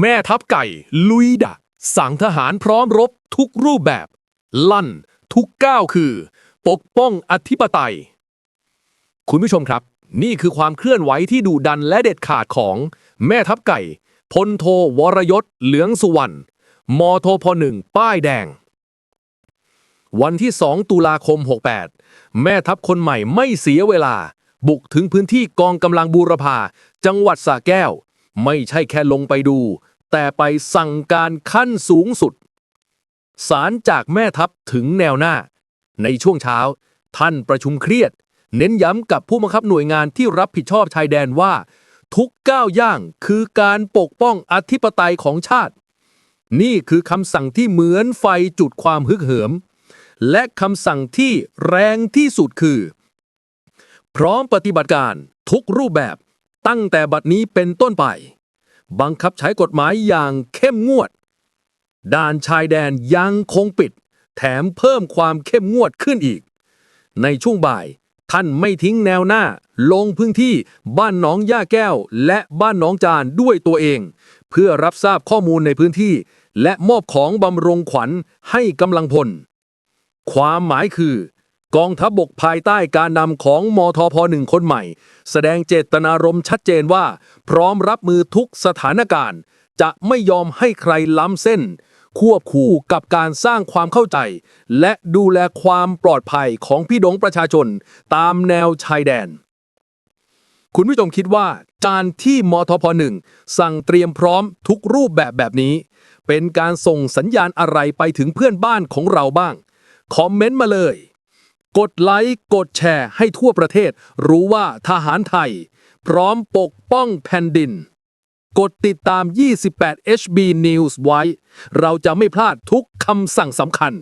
แม่ทัพไก่ ลุยดะสั่งทหารพร้อมรบทุกรูปแบบ ลั่นทุกก้าวคือ ปกป้องอธิปไตย คุณผู้ชมครับ นี่คือความเคลื่อนไหวที่ดุดันและเด็ดขาดของแม่ทัพไก่พลโทวรยศเหลืองสุวรรณมทพหนึ่งป้ายแดง วันที่ 2 ตุลาคม 68 แม่ทัพคนใหม่ไม่เสียเวลา บุกถึงพื้นที่กองกำลังบูรพา จังหวัดสระแก้ว ไม่ใช่แค่ลงไปดู แต่ไปสั่งการขั้นสูงสุด สารจากแม่ทัพถึงแนวหน้า ในช่วงเช้า ท่านประชุมเครียด เน้นย้ำกับผู้บังคับหน่วยงานที่รับผิดชอบชายแดนว่า ทุกก้าวย่างคือการปกป้องอธิปไตยของชาติ นี่คือคำสั่งที่เหมือนไฟจุดความฮึกเหิม และคำสั่งที่แรงที่สุดคือ พร้อมปฏิบัติการทุกรูปแบบตั้งแต่บัดนี้เป็นต้นไป บังคับใช้กฎหมายอย่างเข้มงวด ด่านชายแดนยังคงปิด แถมเพิ่มความเข้มงวดขึ้นอีก ในช่วงบ่าย ท่านไม่ทิ้งแนวหน้า ลงพื้นที่บ้านหนองย่าแก้ว และบ้านหนองจานด้วยตัวเอง เพื่อรับทราบข้อมูลในพื้นที่ และมอบของบำรงขวัญให้กำลังพล ความหมายคือ กองทัพบบกภายใต้การนำของมทพหนึ่งคนใหม่ แสดงเจตนารมณ์ชัดเจนว่า พร้อมรับมือทุกสถานการณ์ จะไม่ยอมให้ใครล้ำเส้น ควบคู่กับการสร้างความเข้าใจ และดูแลความปลอดภัยของพี่น้องประชาชน ตามแนวชายแดน คุณผู้ชมคิดว่าการที่มทพหนึ่งสั่งเตรียมพร้อมทุกรูปแบบแบบนี้ เป็นการส่งสัญญาณอะไรไปถึงเพื่อนบ้านของเราบ้าง คอมเมนต์มาเลย กดไลค์ กดแชร์ให้ทั่วประเทศ รู้ว่าทหารไทย พร้อมปกป้องแผ่นดิน กดติดตาม 28 HB News ไว้ เราจะไม่พลาดทุกคำสั่งสำคัญ